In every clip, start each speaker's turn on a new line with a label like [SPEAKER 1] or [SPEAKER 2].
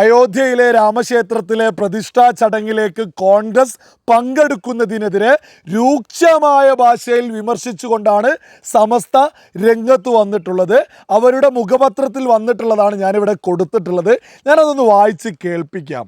[SPEAKER 1] അയോധ്യയിലെ രാമക്ഷേത്രത്തിലെ പ്രതിഷ്ഠാ ചടങ്ങിലേക്ക് കോൺഗ്രസ് പങ്കെടുക്കുന്നതിനെതിരെ രൂക്ഷമായ ഭാഷയിൽ വിമർശിച്ചുകൊണ്ടാണ് സമസ്ത രംഗത്ത് വന്നിട്ടുള്ളത്. അവരുടെ മുഖപത്രത്തിൽ വന്നിട്ടുള്ളതാണ് ഞാനിവിടെ കൊടുത്തിട്ടുള്ളത്. ഞാനതൊന്ന് വായിച്ച് കേൾപ്പിക്കാം.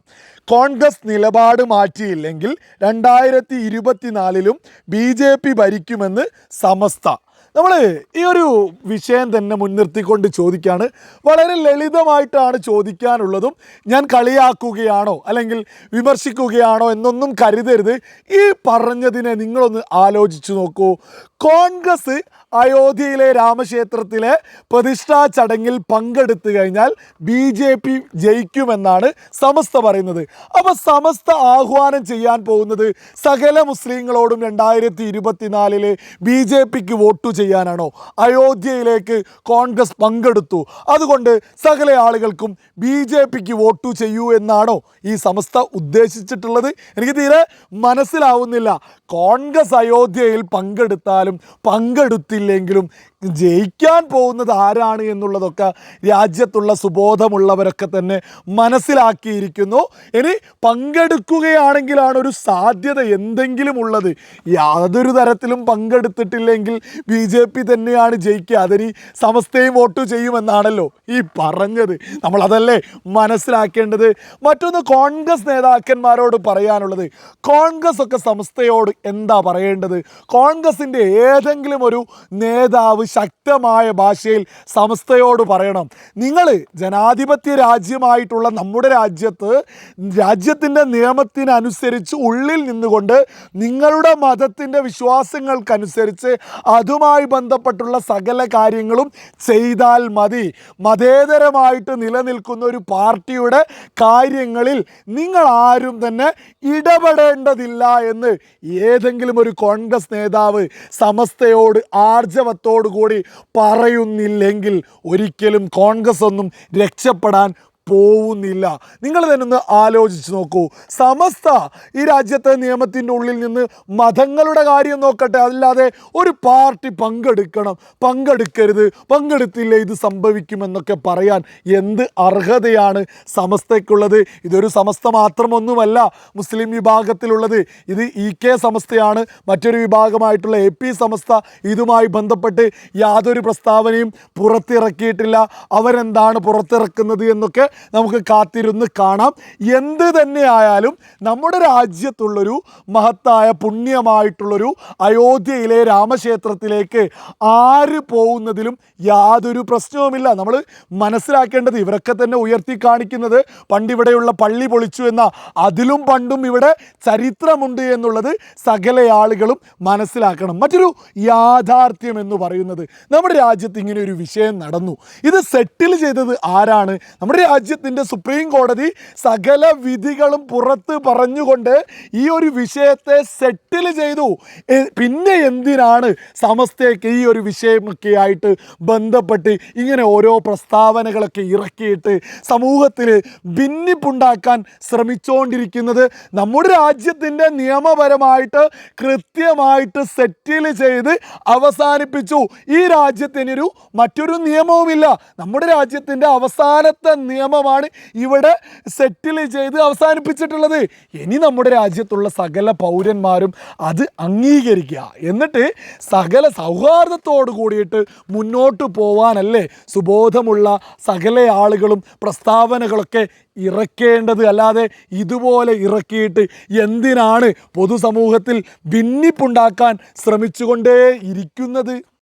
[SPEAKER 1] കോൺഗ്രസ് നിലപാട് മാറ്റിയില്ലെങ്കിൽ രണ്ടായിരത്തി ഇരുപത്തിനാലിലും ബി ജെ പി ഭരിക്കുമെന്ന് സമസ്ത. നമ്മൾ ഈ ഒരു വിഷയം തന്നെ മുൻനിർത്തിക്കൊണ്ട് ചോദിക്കുകയാണ് വളരെ ലളിതമായിട്ടാണ് ചോദിക്കാനുള്ളതും ഞാൻ കളിയാക്കുകയാണോ അല്ലെങ്കിൽ വിമർശിക്കുകയാണോ എന്നൊന്നും കരുതരുത്. ഈ പറഞ്ഞതിനെ നിങ്ങളൊന്ന് ആലോചിച്ചു നോക്കൂ. കോൺഗ്രസ് അയോധ്യയിലെ രാമക്ഷേത്രത്തിലെ പ്രതിഷ്ഠാ ചടങ്ങിൽ പങ്കെടുത്തു കഴിഞ്ഞാൽ ബി ജെ പി ജയിക്കുമെന്നാണ് സമസ്ത പറയുന്നത്. അപ്പോൾ സമസ്ത ആഹ്വാനം ചെയ്യാൻ പോകുന്നത് സകല മുസ്ലിങ്ങളോടും രണ്ടായിരത്തി ഇരുപത്തിനാലിൽ ബി ജെ പിക്ക് വോട്ട് ചെയ്യാനാണോ? അയോധ്യയിലേക്ക് കോൺഗ്രസ് പങ്കെടുത്തു. അതുകൊണ്ട് സകല ആളുകൾക്കും ബി ജെ പിക്ക് വോട്ട് ചെയ്യൂ എന്നാണോ ഈ സമസ്ത ഉദ്ദേശിച്ചിട്ടുള്ളത്? എനിക്ക് തീരെ മനസ്സിലാവുന്നില്ല. കോൺഗ്രസ് അയോധ്യയിൽ പങ്കെടുത്താലും പങ്കെടുത്തില്ലെങ്കിലും ജയിക്കാൻ പോകുന്നത് ആരാണ് എന്നുള്ളതൊക്കെ രാജ്യത്തുള്ള സുബോധമുള്ളവരൊക്കെ തന്നെ മനസ്സിലാക്കിയിരിക്കുന്നു. ഇനി പങ്കെടുക്കുകയാണെങ്കിലാണ് ഒരു സാധ്യത എന്തെങ്കിലും ഉള്ളത് യാതൊരു തരത്തിലും പങ്കെടുത്തിട്ടില്ലെങ്കിൽ ബി ജെ പി തന്നെയാണ് ജയിക്കുക. അതിന് സമസ്തയും വോട്ട് ചെയ്യുമെന്നാണല്ലോ ഈ പറഞ്ഞത്. നമ്മളതല്ലേ മനസ്സിലാക്കേണ്ടത്? മറ്റൊന്ന് കോൺഗ്രസ് നേതാക്കന്മാരോട് പറയാനുള്ളത്. കോൺഗ്രസ് ഒക്കെ സമസ്തയോട് എന്താ പറയേണ്ടത്? കോൺഗ്രസിന്റെ ഏതെങ്കിലും ഒരു നേതാവ് ശക്തമായ ഭാഷയിൽ സമസ്തയോട് പറയണം. നിങ്ങൾ ജനാധിപത്യ രാജ്യമായിട്ടുള്ള നമ്മുടെ രാജ്യത്ത് രാജ്യത്തിന്റെ നിയമത്തിനനുസരിച്ച് ഉള്ളിൽ നിന്നുകൊണ്ട് നിങ്ങളുടെ മതത്തിന്റെ വിശ്വാസങ്ങൾക്കനുസരിച്ച് അതുമായി ബന്ധപ്പെട്ടുള്ള സകല കാര്യങ്ങളും ചെയ്താൽ മതി. മതേതരമായിട്ട് നിലനിൽക്കുന്ന ഒരു പാർട്ടിയുടെ കാര്യങ്ങളിൽ നിങ്ങൾ ആരും തന്നെ ഇടപെടേണ്ടതില്ല എന്ന് ഏതെങ്കിലും ഒരു കോൺഗ്രസ് നേതാവ് സമസ്തയോട് ആർജവത്തോടു കൂടി പറയുന്നില്ലെങ്കിൽ ഒരിക്കലും കോൺഗ്രസ് ഒന്നും രക്ഷപ്പെടാൻ പോവുന്നില്ല. നിങ്ങൾ തന്നെ ഒന്ന് ആലോചിച്ച് നോക്കൂ. സമസ്ത ഈ രാജ്യത്തെ നിയമത്തിന്റെ ഉള്ളിൽ നിന്ന് മതങ്ങളുടെ കാര്യം നോക്കട്ടെ. അല്ലാതെ ഒരു പാർട്ടി പങ്കെടുക്കണം. പങ്കെടുക്കരുത്. പങ്കെടുത്തില്ല ഇത് സംഭവിക്കുമെന്നൊക്കെ പറയാൻ എന്ത് അർഹതയാണ് സമസ്തയ്ക്കുള്ളത്? ഇതൊരു സമസ്ത മാത്രമൊന്നുമല്ല. മുസ്ലിം വിഭാഗത്തിലുള്ളത്. ഇത് ഇ കെ സമസ്തയാണ്. മറ്റൊരു വിഭാഗമായിട്ടുള്ള എ പി സമസ്ത. ഇതുമായി ബന്ധപ്പെട്ട് യാതൊരു പ്രസ്താവനയും പുറത്തിറക്കിയിട്ടില്ല. അവരെന്താണ് പുറത്തിറക്കുന്നത് എന്നൊക്കെ നമുക്ക് കാത്തിരുന്ന് കാണാം. എന്ത് തന്നെയായാലും നമ്മുടെ രാജ്യത്തുള്ളൊരു മഹത്തായ പുണ്യമായിട്ടുള്ളൊരു അയോധ്യയിലെ രാമക്ഷേത്രത്തിലേക്ക് ആര് പോകുന്നതിലും യാതൊരു പ്രശ്നവുമില്ല. നമ്മൾ മനസ്സിലാക്കേണ്ടത് ഇവരൊക്കെ തന്നെ ഉയർത്തി കാണിക്കുന്നത് പണ്ടിവിടെയുള്ള പള്ളി പൊളിച്ചു എന്ന അതിലും പണ്ടും ഇവിടെ ചരിത്രമുണ്ട് എന്നുള്ളത് സകല ആളുകളും മനസ്സിലാക്കണം. മറ്റൊരു യാഥാർത്ഥ്യം എന്ന് പറയുന്നത് നമ്മുടെ രാജ്യത്ത് ഇങ്ങനെ ഒരു വിഷയം നടന്നു. ഇത് സെറ്റിൽ ചെയ്തത് ആരാണ്? നമ്മുടെ രാജ്യത്തിന്റെ സുപ്രീം കോടതി സകല വിധികളും പുറത്ത് പറഞ്ഞുകൊണ്ട് ഈ ഒരു വിഷയത്തെ സെറ്റിൽ ചെയ്തു. പിന്നെ എന്തിനാണ് സമസ്തയ്ക്ക് ഈ ഒരു വിഷയമൊക്കെ ആയിട്ട് ബന്ധപ്പെട്ട് ഇങ്ങനെ ഓരോ പ്രസ്താവനകളൊക്കെ ഇറക്കിയിട്ട് സമൂഹത്തിൽ ഭിന്നിപ്പുണ്ടാക്കാൻ ശ്രമിച്ചുകൊണ്ടിരിക്കുന്നത് നമ്മുടെ രാജ്യത്തിന്റെ നിയമപരമായിട്ട് കൃത്യമായിട്ട് സെറ്റിൽ ചെയ്ത് അവസാനിപ്പിച്ചു. ഈ രാജ്യത്തിനൊരു മറ്റൊരു നിയമവുമില്ല. നമ്മുടെ രാജ്യത്തിന്റെ അവസാനത്തെ നിയമമാണ് ഇവിടെ സെറ്റിൽ ചെയ്ത് അവസാനിപ്പിച്ചിട്ടുള്ളത്. ഇനി നമ്മുടെ രാജ്യത്തുള്ള സകല പൗരന്മാരും അത് അംഗീകരിക്കുക. എന്നിട്ട് സകല സൗഹാർദ്ദത്തോട് കൂടിയിട്ട് മുന്നോട്ട് പോവാനല്ലേ സുബോധമുള്ള സകല ആളുകളും പ്രസ്താവനകളൊക്കെ ഇറക്കേണ്ടത്. അല്ലാതെ ഇതുപോലെ ഇറക്കിയിട്ട് എന്തിനാണ് പൊതുസമൂഹത്തിൽ ഭിന്നിപ്പുണ്ടാക്കാൻ ശ്രമിച്ചുകൊണ്ടേ ഇരിക്കുന്നത്?